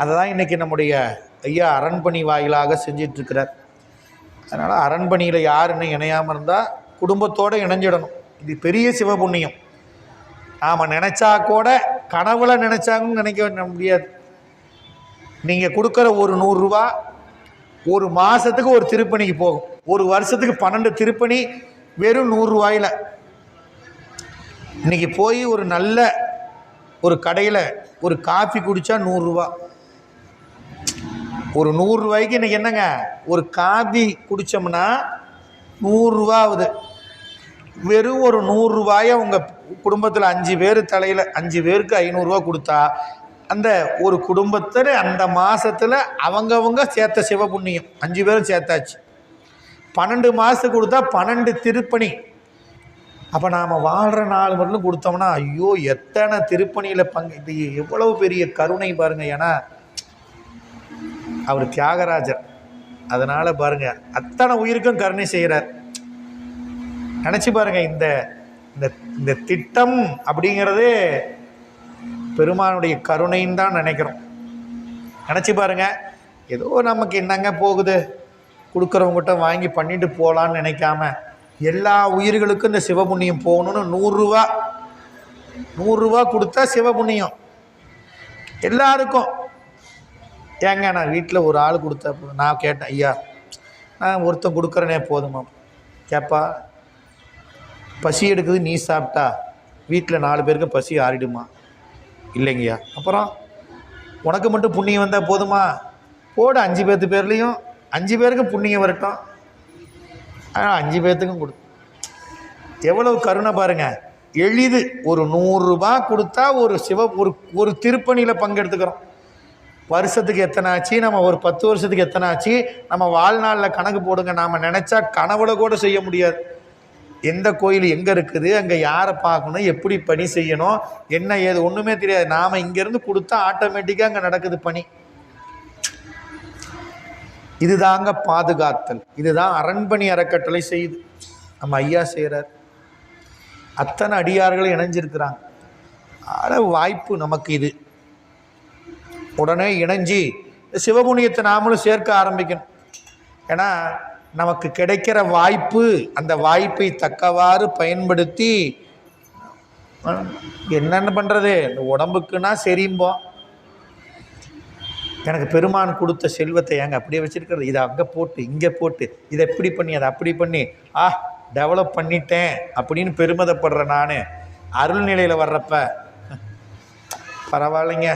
அதை தான் இன்றைக்கி நம்முடைய ஐயா அரண்பணி வாயிலாக செஞ்சிட்ருக்கிறார். அதனால் அரண்பணியில் யாருன்னு இணையாமல் இருந்தால் குடும்பத்தோடு இணைஞ்சிடணும். இது பெரிய சிவபுண்ணியம். நாம் நினச்சா கூட கனவுல நினச்சாங்கன்னு நினைக்க முடியாது. நீங்கள் கொடுக்குற ஒரு நூறுரூவா ஒரு மாதத்துக்கு ஒரு திருப்பணிக்கு போகும். ஒரு வருஷத்துக்கு பன்னெண்டு திருப்பணி வெறும் நூறுரூவாயில் இன்னைக்கு போய் ஒரு நல்ல ஒரு கடையில் ஒரு காஃபி குடித்தா நூறுரூவா ஒரு நூறுரூவாய்க்கு இன்றைக்கி என்னங்க? ஒரு காபி குடித்தோம்னா நூறுரூவா ஆகுது வெறும் ஒரு நூறுரூவாயை உங்கள் குடும்பத்தில் அஞ்சு பேர் தலையில் அஞ்சு பேருக்கு ஐநூறுரூவா கொடுத்தா அந்த ஒரு குடும்பத்தில் அந்த மாதத்தில் அவங்கவங்க சேர்த்த சிவபுண்ணியம் அஞ்சு பேரும் சேர்த்தாச்சு. பன்னெண்டு மாதத்துக்கு கொடுத்தா பன்னெண்டு திருப்பணி. அப்போ நாம் வாழ்கிற நாள் மட்டும் கொடுத்தோம்னா ஐயோ எத்தனை திருப்பணியில் பங்கு இது எவ்வளவு பெரிய கருணை பாருங்கள் ஏன்னா அவர் தியாகராஜர். அதனால் பாருங்கள் அத்தனை உயிருக்கும் கருணை செய்கிறார் நினச்சி பாருங்க இந்த இந்த இந்த திட்டம் அப்படிங்கிறதே பெருமானுடைய கருணைன்னு தான் நினைக்கிறோம். நினச்சி பாருங்க ஏதோ நமக்கு என்னங்க போகுது? கொடுக்குறவங்ககிட்ட வாங்கி பண்ணிட்டு போகலான்னு நினைக்காம எல்லா உயிர்களுக்கும் இந்த சிவபுண்ணியம் போகணும்னு நூறுரூவா நூறுரூவா கொடுத்தா சிவபுண்ணியம். எல்லாருக்கும். ஏங்க நான் வீட்டில் ஒரு ஆள் கொடுத்தா நான் கேட்டேன் ஐயா நான் ஒருத்தன் கொடுக்குறனே போதுமா? கேப்பா பசி எடுக்குது நீ சாப்பிட்டா? வீட்டில் நாலு பேருக்கு பசி ஆறிடுமா? இல்லைங்கய்யா. அப்புறம்? உனக்கு மட்டும் புண்ணியம் வந்தால் போதுமா? போடு அஞ்சு பேர்த்து பேர்லேயும் அஞ்சு பேருக்கு புண்ணியம் வரட்டும். ஆனால் அஞ்சு பேர்த்துக்கும் கொடு. எவ்வளவு கருணை பாருங்கள் எளிது ஒரு நூறுரூபா கொடுத்தா ஒரு சிவ ஒரு ஒரு திருப்பணியில் பங்கெடுத்துக்கிறோம். வருஷத்துக்கு எத்தனை ஆச்சு நம்ம ஒரு பத்து வருஷத்துக்கு எத்தனை ஆச்சு நம்ம வாழ்நாளில் கணக்கு போடுங்க. நாம் நினச்சா கனவுல கூட செய்ய முடியாது. எந்த கோயில் எங்கே இருக்குது? அங்கே யாரை பார்க்கணும்? எப்படி பணி செய்யணும்? என்ன ஏது? ஒன்றுமே தெரியாது. நாம் இங்கேருந்து கொடுத்தா ஆட்டோமேட்டிக்காக அங்கே நடக்குது பணி. இதுதாங்க பாதுகாத்தல். இதுதான் அரண்பணி அறக்கட்டளை செய்யுது நம்ம ஐயா செய்கிறார் அத்தனை அடியார்களும் இணைஞ்சிருக்கிறாங்க. ஆட வாய்ப்பு நமக்கு இது. உடனே இணைஞ்சி சிவபுண்ணியத்தை நாமளும் சேர்க்க ஆரம்பிக்கணும். ஏன்னா நமக்கு கிடைக்கிற வாய்ப்பு அந்த வாய்ப்பை தக்கவாறு பயன்படுத்தி என்னென்ன பண்ணுறது இந்த உடம்புக்குன்னா சரிம்போம் எனக்கு பெருமான் கொடுத்த செல்வத்தை ஏங்க அப்படியே வச்சுருக்கிறது? இதை அங்கே போட்டு இங்கே போட்டு இதை இப்படி பண்ணி அதை அப்படி பண்ணி ஆ டெவலப் பண்ணிட்டேன் அப்படின்னு பெருமிதப்படுறேன் நான். அருள்நிலையில் வர்றப்ப பரவாயில்லைங்க.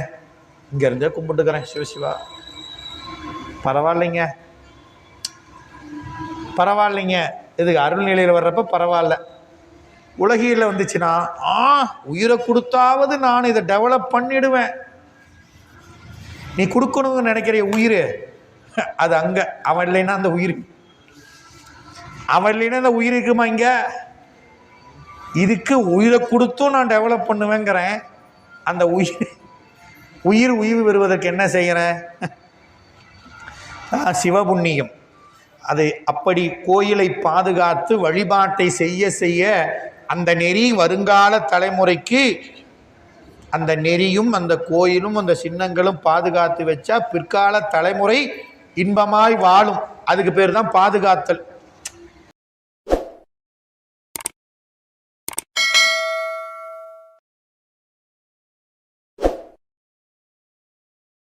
இங்கேருந்தே கும்பிட்டுக்கிறேன் சிவசிவா பரவாயில்லைங்க. பரவாயில்லைங்க. இதுக்கு அருள்நிலையில் வர்றப்ப பரவாயில்ல. உலகியில் வந்துச்சுன்னா ஆ உயிரை கொடுத்தாவது நான் இதை டெவலப் பண்ணிடுவேன். நீ கொடுக்கணும்னு நினைக்கிற உயிர் அது அங்கே. அவன் இல்லைன்னா அந்த உயிர். அவன் இல்லைன்னா அந்த உயிர் இருக்குமா இங்கே? இதுக்கு உயிரை கொடுத்தும் நான் டெவலப் பண்ணுவேங்கிறேன். அந்த உயிர் உயிர் உயிர் பெறுவதற்கு என்ன செய்கிற சிவபுண்ணியம். அது அப்படி கோயிலை பாதுகாத்து வழிபாட்டை செய்ய செய்ய அந்த நெறி வருங்கால தலைமுறைக்கு அந்த நெறியும் அந்த கோயிலும் அந்த சின்னங்களும் பாதுகாத்து வச்சா பிற்கால தலைமுறை இன்பமாய் வாழும். அதுக்கு பேர் தான் பாதுகாத்தல்.